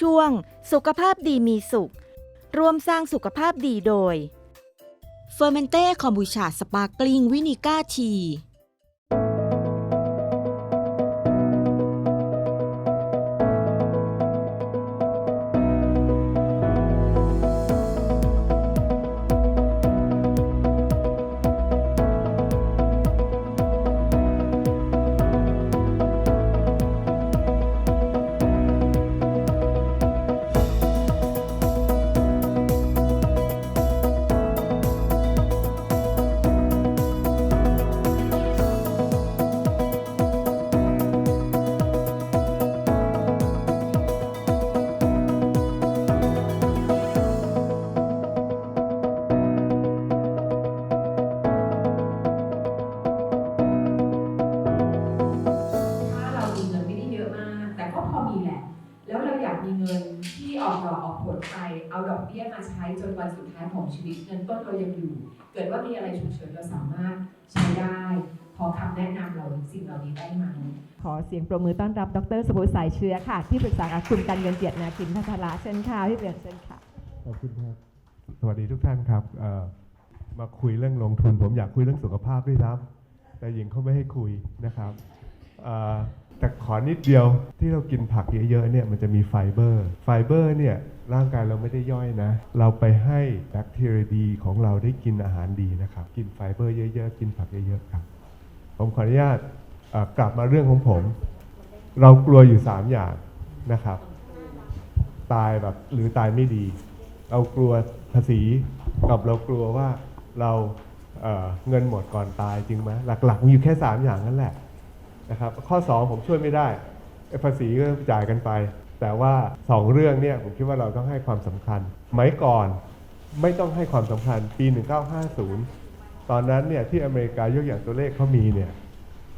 ช่วง สุขภาพดีมีสุข ร่วมสร้างสุขภาพดีโดยเฟอร์เมนเต้คอมบูชาสปาร์กลิงวินิก้าที ออกดอกออกผลไป เอาดอกเบี้ยมาใช้จนวันสุดท้ายของชีวิตเงินต้นเรายังอยู่ เกิดว่ามีอะไรฉุกเฉินเราสามารถใช้ได้พอคำแนะนำเราสิ่งเหล่านี้ได้ไหมขอเสียงปรบมือต้อนรับ ดรสมุทรสายเชื้อค่ะ ที่ปรึกษาการคุณการเงินเกียรตินาคินพัทระเชิญค่ะพี่เปลี่ยนเชิญค่ะ ขอบคุณครับ สวัสดีทุกท่านครับเอ่อมาคุยเรื่องลงทุน ผมอยากคุยเรื่องสุขภาพด้วยซ้ำแต่หญิงเขาไม่ให้คุยนะครับเอ่อ แต่ขอนิดเดียวที่เรากินผักเยอะๆเนี่ยมันจะมีไฟเบอร์ ไฟเบอร์เนี่ยร่างกายเราไม่ได้ย่อยนะ เราไปให้แบคทีเรียดีของเราได้กินอาหารดีนะครับ กินไฟเบอร์เยอะๆ กินผักเยอะๆครับ ผมขออนุญาตกลับมาเรื่องของผม เรากลัวอยู่ 3 อย่างนะครับ ตายแบบหรือตายไม่ดี เรากลัวภาษีกับเรากลัวว่าเราเเงินหมดก่อนตายจริงไหมหลักๆ มีอยู่แค่ 3 อย่างนั่นแหละ นะครับข้อ 2 ผมช่วยไม่ได้ภาษีก็จ่ายกันไป แต่ว่า 2 เรื่องเนี่ยผมคิดว่าเราต้องให้ความสำคัญไหมก่อนไม่ต้องให้ความสำคัญปี 1950 ตอนนั้นเนี่ยที่อเมริกายกอย่างตัวเลขเขามีเนี่ย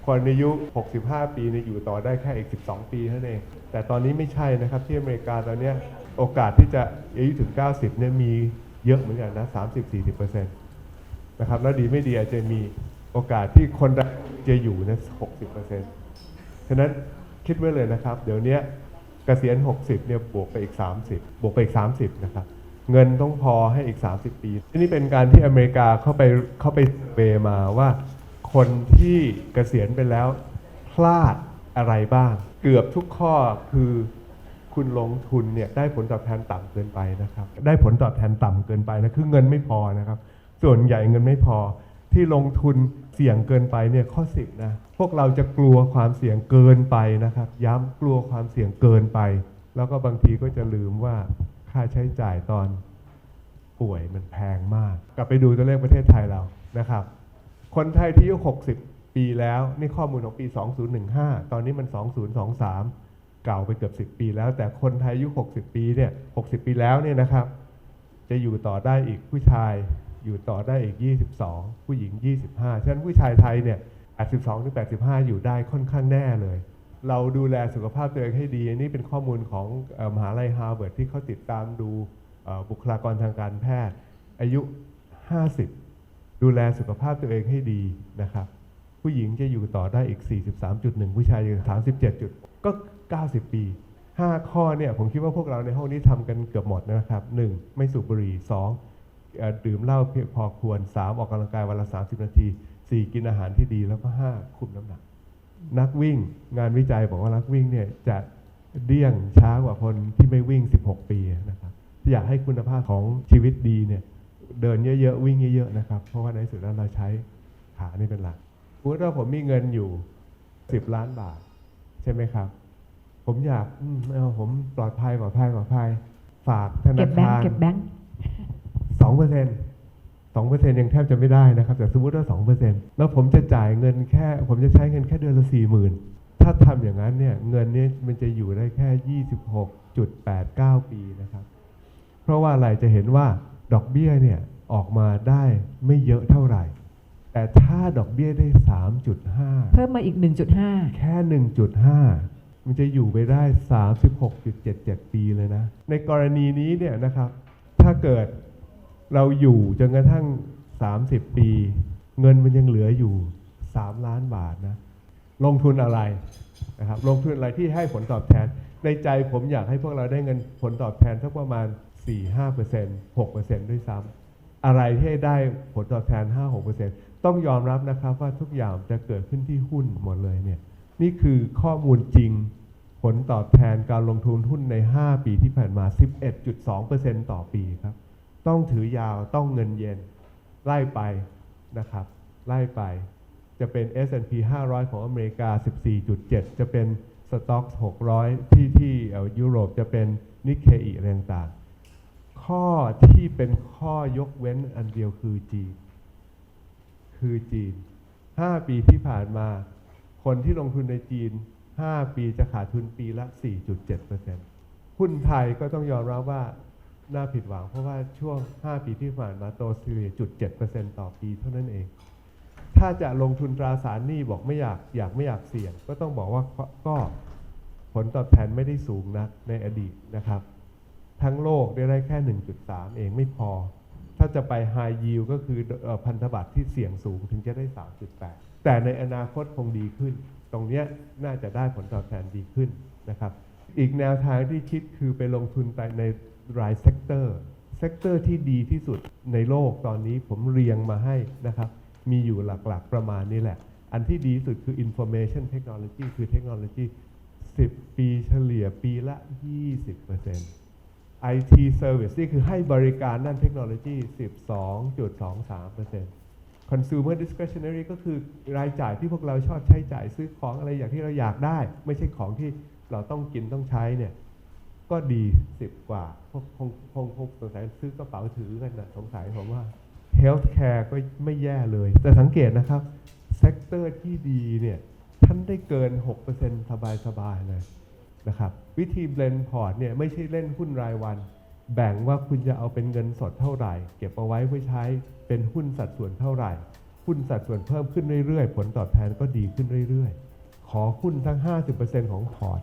คนอายุ 65 ปีเนี่ยอยู่ต่อได้แค่อีก 12 ปีเท่านั้นเอง แต่ตอนนี้ไม่ใช่นะครับที่อเมริกาตอนเนี้ยโอกาสที่จะอายุถึง 90 เนี่ยมีเยอะเหมือนกันนะ 30-40%นะครับแล้วดีไม่ดีอาจจะมี โอกาสที่คนจะอยู่นะ60%ฉะนั้นคิดไว้เลยนะครับ เดี๋ยวนี้เกษียณ 60เนี่ยบวกไปอีก 30 บวกไปอีก 30 นะครับ เงินต้องพอให้อีก 30 ปีที่นี่เป็นการที่อเมริกาเข้าไปเข้าไปเบมาว่า คนที่เกษียณไปแล้วพลาดอะไรบ้าง เกือบทุกข้อคือคุณลงทุนเนี่ยได้ผลตอบแทนต่ำเกินไปนะครับ ได้ผลตอบแทนต่ำเกินไปนะคือเงินไม่พอนะครับ ส่วนใหญ่เงินไม่พอที่ลงทุน เสี่ยงเกินไปเนี่ยข้อสิบนะพวกเราจะกลัวความเสี่ยงเกินไปนะครับ ย้ำกลัวความเสี่ยงเกินไป แล้วก็บางทีก็จะลืมว่าค่าใช้จ่ายตอนป่วยมันแพงมาก กลับไปดูตัวเลขประเทศไทยเรานะครับ คนไทยที่อายุ60 ปีแล้วนี่ข้อมูลของปี 2015 ตอนนี้มัน 2023 เก่าไปเกือบ 10 ปีแล้ว แต่คนไทยอายุ60 ปีเนี่ย60 ปีแล้วเนี่ยนะครับ จะอยู่ต่อได้อีกผู้ชาย อยู่ต่อได้อีก 22 ผู้หญิง 25 ฉะนั้นผู้ชายไทยเนี่ย 82ถึง85 อยู่ได้ค่อนข้างแน่เลย เราดูแลสุขภาพตัวเองให้ดีนนี้เป็นข้อมูลของอมหาลัยฮาร์วาร์ดที่เขาติดตามดูบุคลากรทางการแพทย์ อายุ 50 ดูแลสุขภาพตัวเองให้ดีนะครับผู้หญิงจะอยู่ต่อได้อีก 43.1 ผู้ชายอยู่ 37จุดก็ 90 ปี 5 ข้อเนี่ยผมคิดว่าพวกเราในห้องนี้ทำกันเกือบหมดนะครับ 1. ไม่สูบบุหรี่ 2. ดื่มเหล้าเพียงพอควร 3. ออกกำลังกายวันละ 30 นาที 4. กินอาหารที่ดีแล้วก็ 5. คุมน้ำหนัก นักวิ่งงานวิจัยบอกว่านักวิ่งเนี่ยจะเดี้ยงช้ากว่าคนที่ไม่วิ่ง 16 ปีนะครับอยากให้คุณภาพของชีวิตดีเนี่ยเดินเยอะๆ วิ่งเยอะๆนะครับ เพราะว่าในที่สุดแล้วเราใช้ขานี่เป็นหลักสมมติว่าผมมีเงินอยู่ 10 ล้านบาท ใช่ไหมครับ ผมอยากเอาผมปลอดภัยปลอดภัยปลอดภัย ฝากธเก็นาบแบงคารค์เก็บแบงค์ เปอร์เซ็นต์สองเปอร์เซ็นต์ยังแทบจะไม่ได้นะครับ แต่สมมติว่าสองเปอร์เซ็นต์แล้วผมจะจ่ายเงินแค่ ผมจะใช้เงินแค่เดือนละสี่หมื่นถ้าทำอย่างนั้นเนี่ยเงินเนี้มันจะอยู่ได้แค่ยี่สิบหกจุดแปดเก้าปีนะครับ เพราะว่าอะไรจะเห็นว่าดอกเบี้ยเนี่ยออกมาได้ไม่เยอะเท่าไหร่ แต่ถ้าดอกเบี้ยได้สามจุดห้าเพิ่มมาอีก1.5แค่1.5มันจะอยู่ไปได้ 36.77 ปีเลยนะ ในกรณีนี้เนี่ยนะครับ ถ้าเกิด เราอยู่จนกระทั่ง 30 ปี เงินมันยังเหลืออยู่ 3 ล้านบาทนะลงทุนอะไรนะครับลงทุนอะไรที่ให้ผลตอบแทน ในใจผมอยากให้พวกเราได้เงินผลตอบแทนสักประมาณ 4-5% 6%ด้วยซ้ำอะไรที่ได้ผลตอบแทน 5-6%ต้องยอมรับนะครับว่าทุกอย่างจะเกิดขึ้นที่หุ้นหมดเลยเนี่ยนี่คือข้อมูลจริงผลตอบแทนการลงทุนหุ้นใน 5 ปีที่ผ่านมา 11.2%ต่อปีครับ ต้องถือยาวต้องเงินเย็น ไล่ไปนะครับ ไล่ไป จะเป็น S&P 500 ของอเมริกา 14.7 จะเป็นสต็อก600 ที่ที่เออยุโรปจะเป็นนิเคอีอะไรต่างๆข้อที่เป็นข้อยกเว้นอันเดียวคือจีน คือจีน 5 ปีที่ผ่านมา คนที่ลงทุนในจีน 5 ปีจะขาดทุนปีละ 4.7%หุ้นไทยก็ต้องยอมรับว่า น่าผิดหวังเพราะว่าช่วง 5 ปีที่ผ่านมาโตเฉลี่ยจุด7%ต่อปีเท่านั้นเอง ถ้าจะลงทุนตราสารหนี้บอกไม่อยากอยากไม่อยากเสี่ยง ก็ต้องบอกว่าก็ผลตอบแทนไม่ได้สูงนักในอดีตนะครับ ทั้งโลกได้ได้แค่ 1.3 เองไม่พอ ถ้าจะไป High Yield ก็คือพันธบัตรที่เสี่ยงสูงถึงจะได้ 3.8 แต่ในอนาคตคงดีขึ้น ตรงเนี้ยน่าจะได้ผลตอบแทนดีขึ้นนะครับ อีกแนวทางที่คิดคือไปลงทุนไปในรายเซกเตอร์ เซกเตอร์ที่ดีที่สุดในโลกตอนนี้ผมเรียงมาให้นะครับ มีอยู่หลักๆประมาณนี้แหละ อันที่ดีที่สุดคือ information technology คือเทคโนโลยี 10 ปีเฉลี่ยปีละ 20% IT service นี่คือให้บริการด้านเทคโนโลยี 12.23% consumer discretionary ก็คือรายจ่ายที่พวกเราชอบใช้จ่ายซื้อของอะไรอย่างที่เราอยากได้ ไม่ใช่ของที่ เราต้องกินต้องใช้เนี่ย ก็ดี10กว่าพวกคงคงคงสงสัยซื้อกระเป๋าถือกันนะสงสัยผมว่า healthcare ก็ไม่แย่เลย แต่สังเกตนะครับ เซกเตอร์ที่ดีเนี่ย ท่านได้เกิน 6%สบายๆเลยนะครับ วิธีเบลนพอร์ตเนี่ย ไม่ใช่เล่นหุ้นรายวัน แบ่งว่าคุณจะเอาเป็นเงินสดเท่าไหร่ เก็บเอาไว้เพื่อใช้เป็นหุ้นสัดส่วนเท่าไหร่ หุ้นสัดส่วนเพิ่มขึ้นเรื่อยๆ ผลตอบแทนก็ดีขึ้นเรื่อยๆ ขอหุ้นทั้ง 50%ของพอร์ต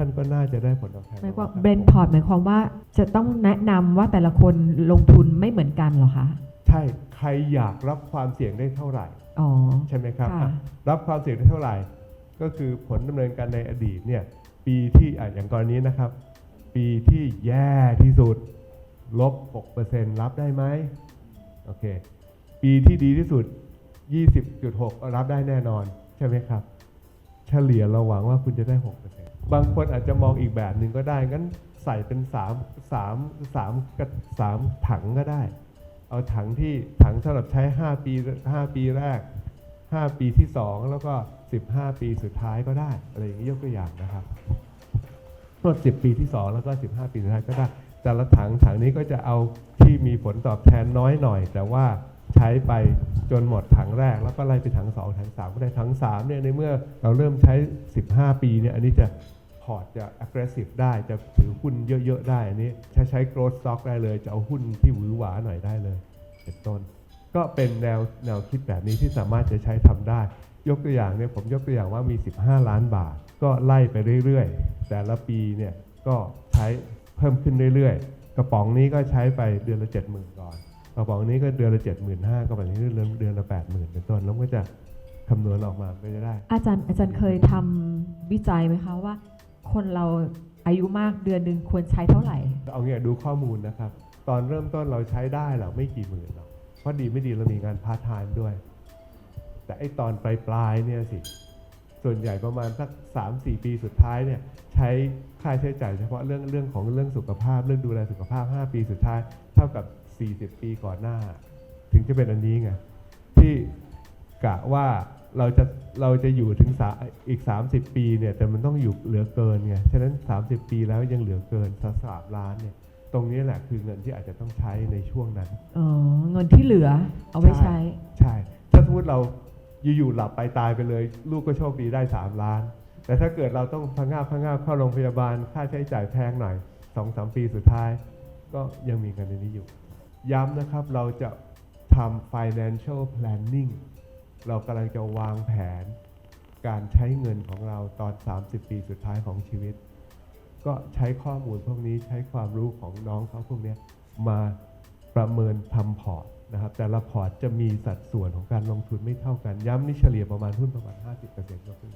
ท่านก็น่าจะได้ผลตอบแทนหมายความประณเบรนพอร์ตหมายความว่าจะต้องแนะนำว่าแต่ละคนลงทุนไม่เหมือนกันเหรอคะใช่ใครอยากรับความเสี่ยงได้เท่าไหร่อ๋อใช่ไหมครับค่ะอะรับความเสี่ยงได้เท่าไหร่ ก็คือผลดำเนินการในอดีตเนี่ยปีที่อะอย่างกรณีนะครับ ปีที่แย่ที่สุดลบ 6%รับได้ไหมโอเคปีที่ดีที่สุด 20.6 รับได้แน่นอน ใช่ไหมครับ เฉลี่ยเราหวังว่าคุณจะได้ 6% บางคนอาจจะมองอีกแบบหนึ่งก็ได้ งั้นใส่เป็น3 3 3กระ3ถังก็ได้ เอาถังที่ถังสำหรับใช้ 5 ปี 5 ปีแรก 5 ปีที่ 2 แล้วก็ 15 ปีสุดท้ายก็ได้ อะไรอย่างนี้ยกตัวอย่างนะครับรถ10 ปีที่ 2 แล้วก็ 15 ปีสุดท้ายก็ได้ แต่ละถังถังนี้ก็จะเอาที่มีผลตอบแทนน้อยหน่อย แต่ว่าใช้ไปจนหมดถังแรก แล้วก็ไล่ไปถัง2ถัง3ก็ได้ถัง3เนี่ยในเมื่อเราเริ่มใช้ 15 ปีเนี่ยอันนี้จะ ร์ตจะ aggressive ได้จะถือหุ้นเยอะ ๆ ได้อันนี้ใช้ใช้ growth stock ได้เลย จะเอาหุ้นที่หวือหวาหน่อยได้เลย เป็นต้น ก็เป็นแนวแนวคิดแบบนี้ที่สามารถจะใช้ทำได้ ยกตัวอย่างเนี่ยผมยกตัวอย่างว่ามี 15 ล้านบาท ก็ไล่ไปเรื่อยๆ แต่ละปีเนี่ยก็ใช้เพิ่มขึ้นเรื่อยๆ กระป๋องนี้ก็ใช้ไปเดือนละ 70,000 ก่อน กระป๋องนี้ก็เดือนละ75,000กระป๋องนี้เดือนเดือนละ 80,000 เป็นต้นแล้วก็จะคำนวณออกมาก็จะได้ อาจารย์อาจารย์เคยทำวิจัยไหมคะว่า คนเราอายุมากเดือนหนึ่งควรใช้เท่าไหร่ เอางี้ดูข้อมูลนะครับ ตอนเริ่มต้นเราใช้ได้หรอกไม่กี่หมื่นหรอกเพราะดีไม่ดีเรามีงานพาร์ทไทม์ด้วย แต่ไอตอนปลายปลายๆเนี่ยสิ ส่วนใหญ่ประมาณสัก 3 4 ปีสุดท้ายเนี่ยใช้ค่าใช้จ่ายเฉพาะเรื่องเรื่องของเรื่องสุขภาพ เรื่องดูแลสุขภาพ 5 ปีสุดท้าย เท่ากับ 40 ปีก่อนหน้า ถึงจะเป็นอันนี้ไงที่กะว่า เราจะเราจะอยู่ถึงสาอีก 30 ปีเนี่ยแต่มันต้องอยู่เหลือเกินไงฉะนั้น 30 ปีแล้วยังเหลือเกินสักสามล้านเนี่ยตรงนี้แหละคือเงินที่อาจจะต้องใช้ในช่วงนั้นอ๋อเงินที่เหลือเอาไว้ใช้ ใช่ ถ้าสมมติเราอยู่ๆหลับไปตายไปเลย ลูกก็โชคดีได้ 3 ล้าน แต่ถ้าเกิดเราต้องพังงาบพังงาบเข้าโรงพยาบาลค่าใช้จ่ายแพงหน่อย2อสปีสุดท้าย ก็ยังมีเงินในนี้อยู่ ย้ำนะครับเราจะทำ financial planning เรากำลังจะวางแผนการใช้เงินของเราตอน 30 ปีสุดท้ายของชีวิต ก็ใช้ข้อมูลพวกนี้ใช้ความรู้ของน้องเขาพวกนี้มาประเมินทำพอร์ตนะครับแต่ละพอร์ตจะมีสัดส่วนของการลงทุนไม่เท่ากัน ย้ำนี่เฉลี่ยประมาณหุ้นประมาณ 50%ก็คือ